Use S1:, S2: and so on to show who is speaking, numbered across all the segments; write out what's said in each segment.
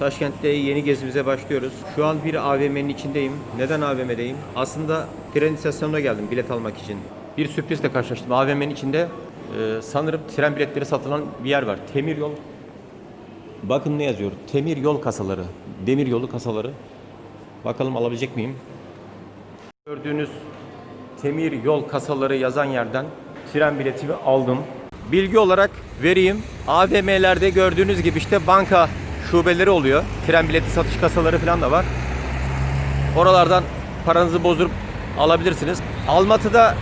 S1: Taşkent'te yeni gezimize başlıyoruz. Şu an bir AVM'nin içindeyim. Neden AVM'deyim? Aslında tren istasyonuna geldim bilet almak için. Bir sürprizle karşılaştım. AVM'nin içinde e, sanırım tren biletleri satılan bir yer var. Temir yol. Bakın ne yazıyor. Temir yol kasaları. Demir yolu kasaları. Bakalım alabilecek miyim? Gördüğünüz temir yol kasaları yazan yerden tren biletimi aldım. Bilgi olarak vereyim. AVM'lerde gördüğünüz gibi işte banka şubeleri oluyor. Tren bileti satış kasaları falan da var. Oralardan paranızı bozdurup alabilirsiniz. Almatı'da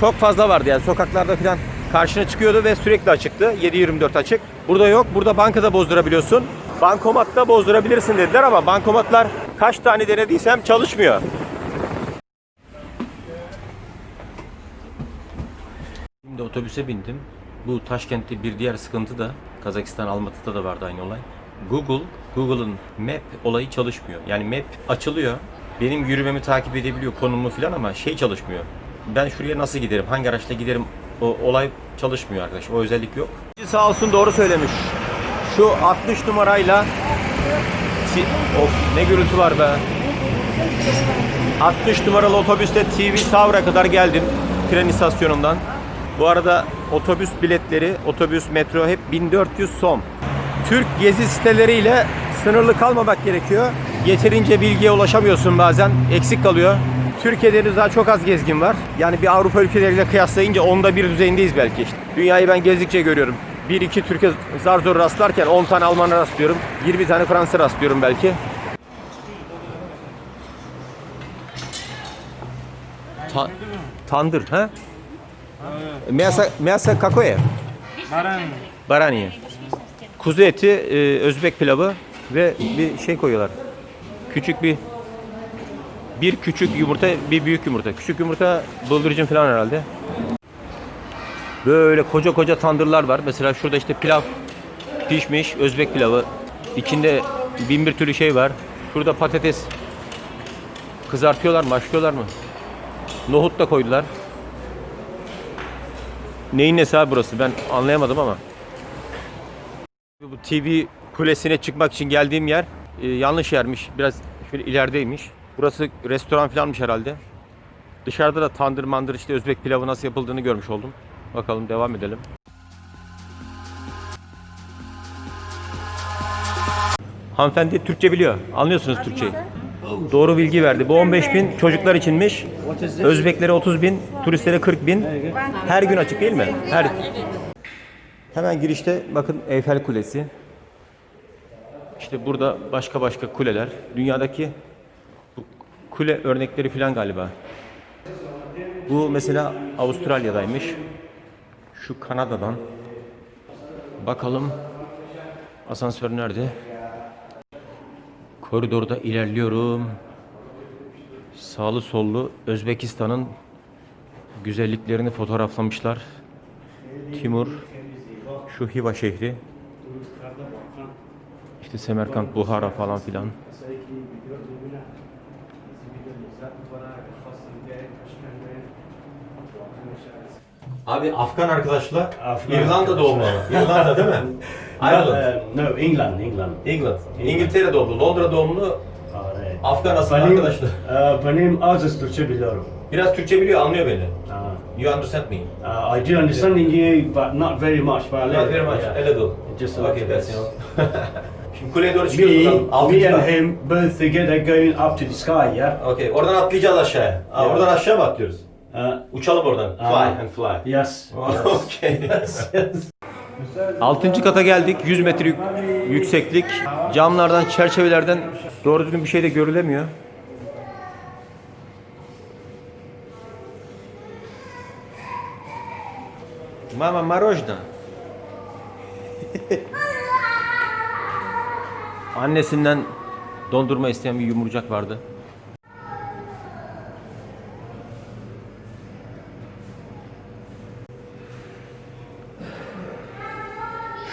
S1: çok fazla vardı yani sokaklarda falan karşına çıkıyordu ve sürekli açıktı. 7-24 açık. Burada yok. Burada bankada bozdurabiliyorsun. Bankomatta bozdurabilirsin dediler ama bankomatlar kaç tane denediysem çalışmıyor. Şimdi otobüse bindim. Bu Taşkent'te bir diğer sıkıntı da Kazakistan Almatı'da da vardı aynı olay. Google, Google'ın Map olayı çalışmıyor. Yani Map açılıyor. Benim yürümemi takip edebiliyor konumu falan ama şey çalışmıyor. Ben şuraya nasıl giderim, hangi araçla giderim o olay çalışmıyor arkadaş. O özellik yok. Sağ olsun doğru söylemiş. Şu 60 numarayla Of ne gürültü var be. 60 numaralı otobüste TV Tower'a kadar geldim tren istasyonundan. Bu arada otobüs biletleri, otobüs, metro hep 1400 som. Türk gezi siteleriyle sınırlı kalmamak gerekiyor. Yeterince bilgiye ulaşamıyorsun bazen, eksik kalıyor. Türkiye'de henüz daha çok az gezgin var. Yani bir Avrupa ülkeleriyle kıyaslayınca onda bir düzeyindeyiz belki işte. Dünyayı ben gezdikçe görüyorum. Bir iki Türkiye zar zor rastlarken 10 tane Alman'a rastlıyorum. 20 tane Fransa rastlıyorum belki. Ta- tandır ha? Meğerse, meğerse kakoya.
S2: Baran.
S1: Baraniye. Kuzu eti, e, Özbek pilavı ve bir şey koyuyorlar. Küçük bir bir küçük yumurta, bir büyük yumurta. Küçük yumurta bıldırcın falan herhalde. Böyle koca koca tandırlar var. Mesela şurada işte pilav pişmiş, Özbek pilavı. İçinde bin bir türlü şey var. Şurada patates kızartıyorlar mı, haşlıyorlar mı? Nohut da koydular. Neyin nesi abi burası? Ben anlayamadım ama. Bu TV kulesine çıkmak için geldiğim yer e, yanlış yermiş. Biraz şöyle ilerideymiş. Burası restoran falanmış herhalde. Dışarıda da tandır mandır işte Özbek pilavı nasıl yapıldığını görmüş oldum. Bakalım devam edelim. Hanımefendi Türkçe biliyor. Anlıyorsunuz Türkçeyi. Doğru bilgi verdi. Bu 15 bin çocuklar içinmiş. Özbeklere 30 bin, turistlere 40 bin. Her gün açık değil mi? Her. Hemen girişte bakın Eyfel Kulesi. İşte burada başka başka kuleler. Dünyadaki bu kule örnekleri falan galiba. Bu mesela Avustralya'daymış. Şu Kanada'dan. Bakalım asansör nerede? Koridorda ilerliyorum. Sağlı sollu Özbekistan'ın güzelliklerini fotoğraflamışlar. Timur, şu Hiva şehri. İşte Semerkant, Buhara falan filan. Abi Afgan arkadaşlar
S2: Afgan
S1: İrlanda doğumlu. İrlanda değil mi? Ireland.
S2: Uh, no, England, England.
S1: England. İngiltere doğumlu, Londra doğumlu. Afgan asıllı arkadaşlar.
S2: uh, benim az Türkçe biliyorum.
S1: Biraz Türkçe biliyor, anlıyor beni.
S2: Uh,
S1: You understand me?
S2: uh, I do understanding you, but not very much. But a
S1: Not
S2: little,
S1: very much,
S2: yeah.
S1: a little.
S2: Just a
S1: okay,
S2: little
S1: that's
S2: bit.
S1: you know. Şimdi kuleye doğru çıkıyoruz
S2: Me,
S1: buradan. Altıncı
S2: me and
S1: kat.
S2: him both together going up to the sky, yeah?
S1: Okay, oradan atlayacağız aşağıya. Aa,
S2: Yeah.
S1: oradan aşağı mı atlıyoruz?
S2: Uh,
S1: Uçalım oradan. Fly and fly.
S2: yes.
S1: okay. Altıncı kata geldik. 100 metre yük- yükseklik. Camlardan, çerçevelerden doğru düzgün bir şey de görülemiyor. Mama marojna. Annesinden dondurma isteyen bir yumurcak vardı.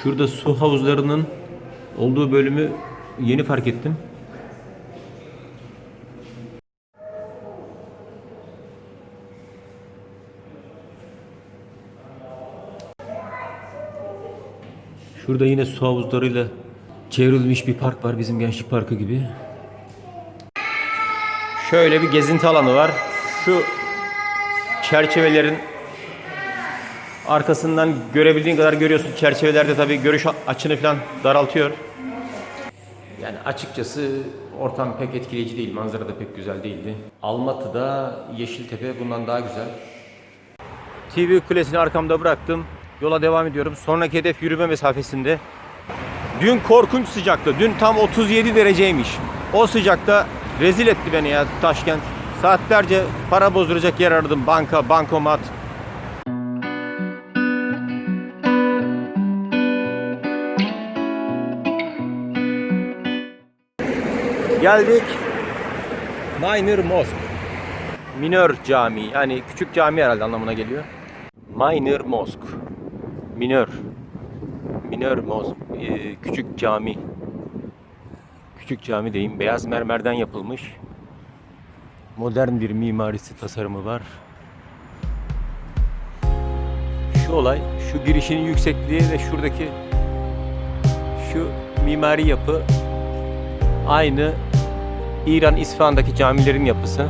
S1: Şurada su havuzlarının olduğu bölümü yeni fark ettim. Şurada yine su havuzlarıyla Çevrilmiş bir park var bizim gençlik parkı gibi. Şöyle bir gezinti alanı var. Şu çerçevelerin arkasından görebildiğin kadar görüyorsun. Çerçevelerde tabii görüş açını falan daraltıyor. Yani açıkçası ortam pek etkileyici değil. Manzara da pek güzel değildi. Almatı'da Yeşiltepe bundan daha güzel. TV kulesini arkamda bıraktım. Yola devam ediyorum. Sonraki hedef yürüme mesafesinde. Dün korkunç sıcaktı. Dün tam 37 dereceymiş. O sıcakta rezil etti beni ya Taşkent. Saatlerce para bozduracak yer aradım. Banka, bankomat. Geldik. Minor Mosque. Minör cami. Yani küçük cami herhalde anlamına geliyor. Minor Mosque. Minör. Minör Mosque. Ee, küçük cami. Küçük cami diyeyim. Beyaz mermerden yapılmış. Modern bir mimarisi tasarımı var. Şu olay, şu girişinin yüksekliği ve şuradaki şu mimari yapı aynı İran İsfahan'daki camilerin yapısı.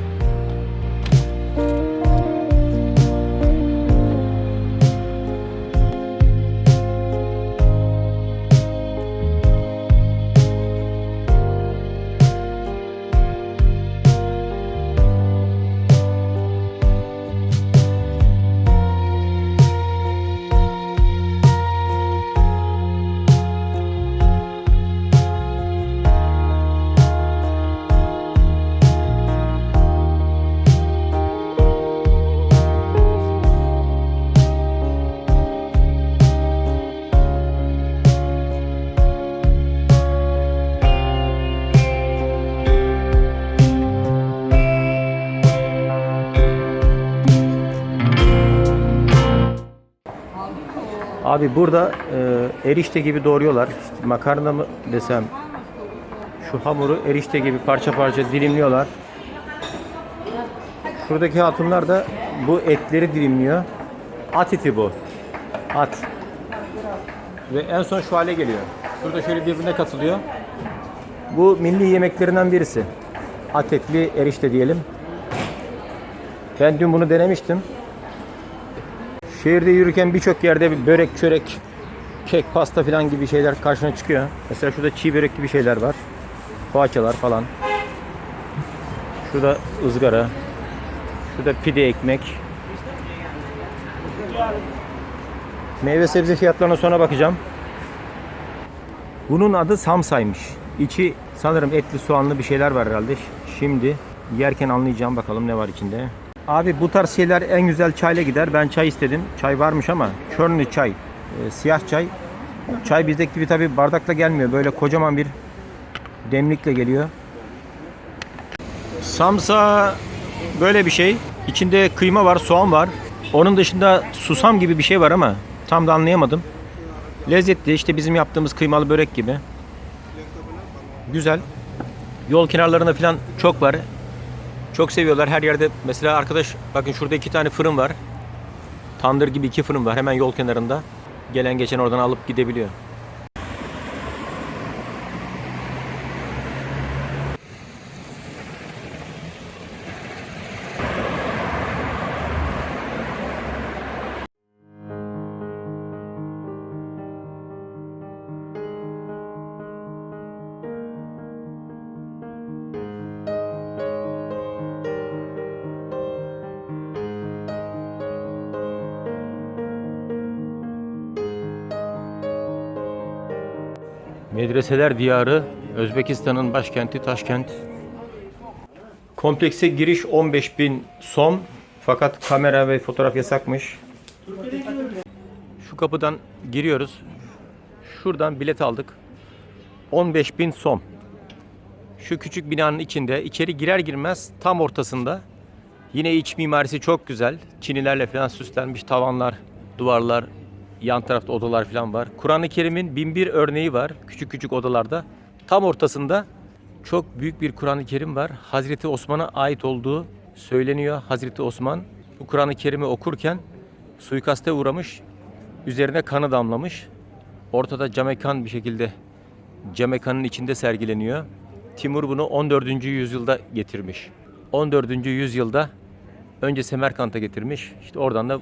S1: Abi burada e, erişte gibi doğruyorlar. İşte makarna mı desem şu hamuru erişte gibi parça parça dilimliyorlar. Şuradaki hatunlar da bu etleri dilimliyor. At eti bu. At. Ve en son şu hale geliyor. Şurada şöyle birbirine katılıyor. Bu milli yemeklerinden birisi. At etli erişte diyelim. Ben dün bunu denemiştim. Şehirde yürürken birçok yerde bir börek, çörek, kek, pasta falan gibi şeyler karşına çıkıyor. Mesela şurada çiğ börek gibi şeyler var. Poğaçalar falan. Şurada ızgara. Şurada pide ekmek. Meyve sebze fiyatlarına sonra bakacağım. Bunun adı samsaymış. İçi sanırım etli soğanlı bir şeyler var herhalde. Şimdi yerken anlayacağım bakalım ne var içinde. Abi bu tarz şeyler en güzel çayla gider. Ben çay istedim. Çay varmış ama körnü çay. e, siyah çay. Çay bizdeki gibi tabi bardakla gelmiyor. Böyle kocaman bir demlikle geliyor. Samsa böyle bir şey. İçinde kıyma var, soğan var. Onun dışında susam gibi bir şey var ama tam da anlayamadım. Lezzetli işte bizim yaptığımız kıymalı börek gibi. Güzel. Yol kenarlarında falan çok var. Çok seviyorlar her yerde. Mesela arkadaş bakın şurada iki tane fırın var. Tandır gibi iki fırın var hemen yol kenarında. Gelen geçen oradan alıp gidebiliyor. Medreseler diyarı Özbekistan'ın başkenti Taşkent. Komplekse giriş 15 bin som fakat kamera ve fotoğraf yasakmış. Şu kapıdan giriyoruz. Şuradan bilet aldık. 15 bin som. Şu küçük binanın içinde içeri girer girmez tam ortasında yine iç mimarisi çok güzel. Çinilerle falan süslenmiş tavanlar, duvarlar, yan tarafta odalar falan var. Kur'an-ı Kerim'in bin bir örneği var küçük küçük odalarda. Tam ortasında çok büyük bir Kur'an-ı Kerim var. Hazreti Osman'a ait olduğu söyleniyor. Hazreti Osman bu Kur'an-ı Kerim'i okurken suikaste uğramış. Üzerine kanı damlamış. Ortada camekan bir şekilde cam mekanın içinde sergileniyor. Timur bunu 14. yüzyılda getirmiş. 14. yüzyılda önce Semerkant'a getirmiş. İşte oradan da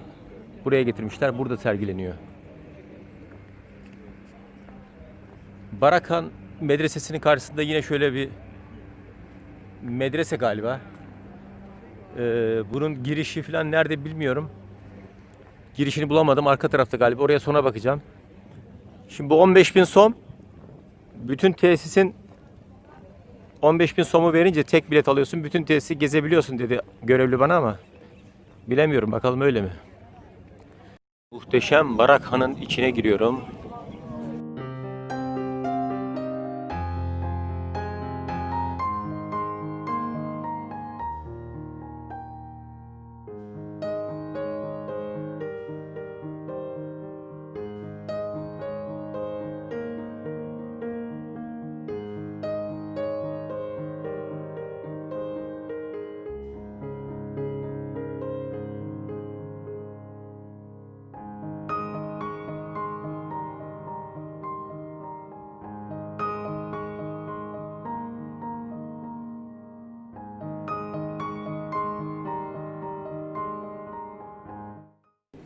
S1: buraya getirmişler. Burada sergileniyor. Barakan medresesinin karşısında yine şöyle bir medrese galiba. Ee, bunun girişi falan nerede bilmiyorum. Girişini bulamadım. Arka tarafta galiba. Oraya sonra bakacağım. Şimdi bu 15 bin som bütün tesisin 15 bin somu verince tek bilet alıyorsun. Bütün tesisi gezebiliyorsun dedi görevli bana ama bilemiyorum. Bakalım öyle mi? Muhteşem Barakhan'ın içine giriyorum.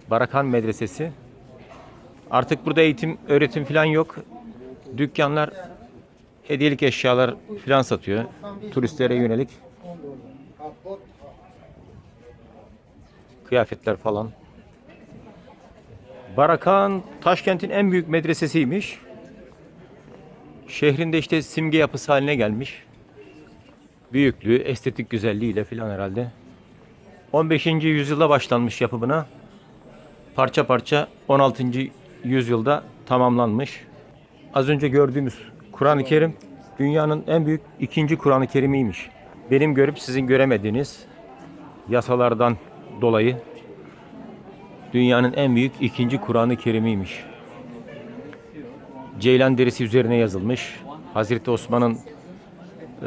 S1: Barakan Medresesi. Artık burada eğitim, öğretim falan yok. Dükkanlar hediyelik eşyalar falan satıyor. Turistlere yönelik. Kıyafetler falan. Barakan Taşkent'in en büyük medresesiymiş. Şehrinde işte simge yapısı haline gelmiş. Büyüklüğü, estetik güzelliğiyle falan herhalde. 15. yüzyılda başlanmış yapımına parça parça 16. yüzyılda tamamlanmış. Az önce gördüğümüz Kur'an-ı Kerim dünyanın en büyük ikinci Kur'an-ı Kerim'iymiş. Benim görüp sizin göremediğiniz yasalardan dolayı dünyanın en büyük ikinci Kur'an-ı Kerim'iymiş. Ceylan derisi üzerine yazılmış. Hazreti Osman'ın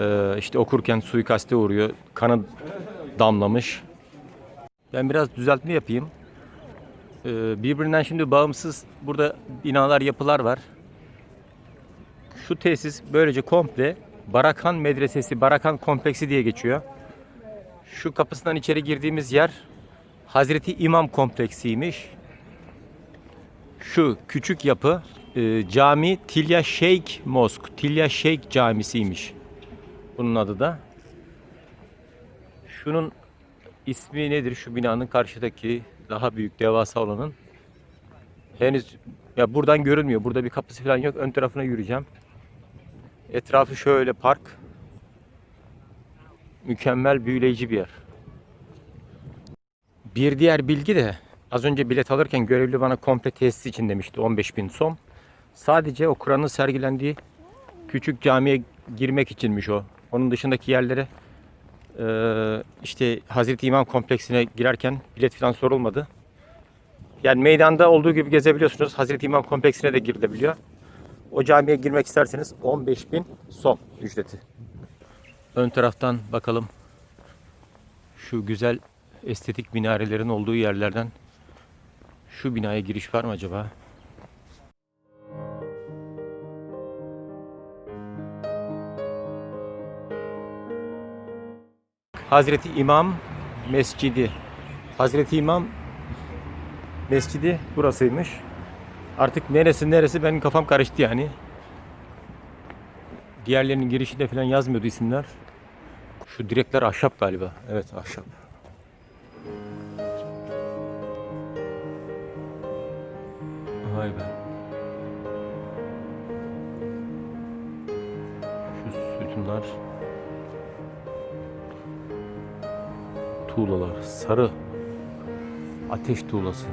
S1: e, işte okurken suikaste uğruyor. Kanı damlamış. Ben biraz düzeltme yapayım. Ee, birbirinden şimdi bağımsız burada binalar, yapılar var. Şu tesis böylece komple Barakan Medresesi, Barakan Kompleksi diye geçiyor. Şu kapısından içeri girdiğimiz yer Hazreti İmam Kompleksiymiş. Şu küçük yapı e, cami Tilya Şeyh Mosk, Tilya Şeyh Camisi'ymiş. Bunun adı da. Şunun ismi nedir? Şu binanın karşıdaki daha büyük devasa olanın. Henüz ya buradan görünmüyor. Burada bir kapısı falan yok. Ön tarafına yürüyeceğim. Etrafı şöyle park. Mükemmel büyüleyici bir yer. Bir diğer bilgi de az önce bilet alırken görevli bana komple tesis için demişti 15 bin som. Sadece o Kur'an'ın sergilendiği küçük camiye girmek içinmiş o. Onun dışındaki yerlere ee, işte Hazreti İmam kompleksine girerken bilet falan sorulmadı. Yani meydanda olduğu gibi gezebiliyorsunuz. Hazreti İmam kompleksine de girilebiliyor. O camiye girmek isterseniz 15 bin son ücreti. Ön taraftan bakalım. Şu güzel estetik minarelerin olduğu yerlerden şu binaya giriş var mı acaba? Hazreti İmam Mescidi. Hazreti İmam Mescidi burasıymış. Artık neresi neresi benim kafam karıştı yani. Diğerlerinin girişinde falan yazmıyordu isimler. Şu direkler ahşap galiba. Evet ahşap. Vay be. Şu sütunlar tuğlalar. Sarı ateş tuğlası.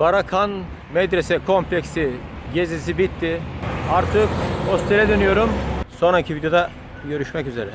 S1: Barakan Medrese Kompleksi gezisi bitti. Artık hostele dönüyorum. Sonraki videoda görüşmek üzere.